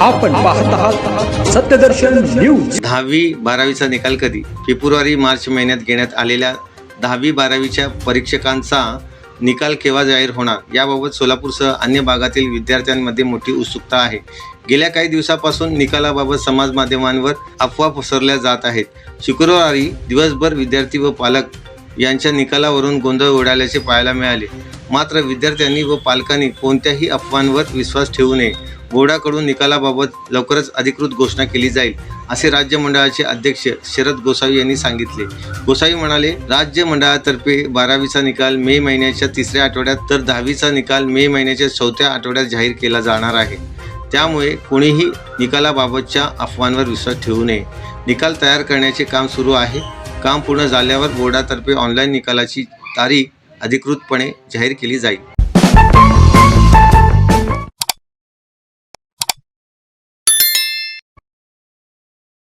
आपण पाहत आहात सत्यदर्शन न्यूज. दहावी बारावीचा निकाल कधी? फेब्रुवारी मार्च महिन्यात घेण्यात आलेल्या दहावी बारावीच्या परीक्षकांचा निकाल केव्हा जाहीर होणार? याबाबत सोलापूरसह अन्य भागातील विद्यार्थ्यांमध्ये मोठी उत्सुकता आहे. गेल्या काही दिवसापासून निकालाबाबत समाज माध्यमांवर अफवा पसरल्या जात आहेत. शुक्रवारी दिवसभर विद्यार्थी व पालक यांच्या निकालावरून गोंधळ उडाल्याचे पाहायला मिळाले. मात्र विद्यार्थ्यांनी व पालकांनी कोणत्याही अफवांवर विश्वास ठेवू नये. बोर्डाकडून निकालाबाबत लवकरच अधिकृत घोषणा केली जाईल असे राज्य मंडळाचे अध्यक्ष शरद गोसावी यांनी सांगितले. गोसावी म्हणाले राज्य मंडळातर्फे बारावीचा निकाल मे महिन्याच्या तिसऱ्या आठवड्यात तर दहावीचा निकाल मे महिन्याच्या चौथ्या आठवड्यात जाहीर केला जाणार आहे. त्यामुळे कोणीही निकालाबाबतच्या अफवांवर विश्वास ठेवू नये. निकाल तयार करण्याचे काम सुरू आहे. काम पूर्ण झाल्यावर बोर्डातर्फे ऑनलाईन निकालाची तारीख अधिकृतपणे जाहीर केली जाईल.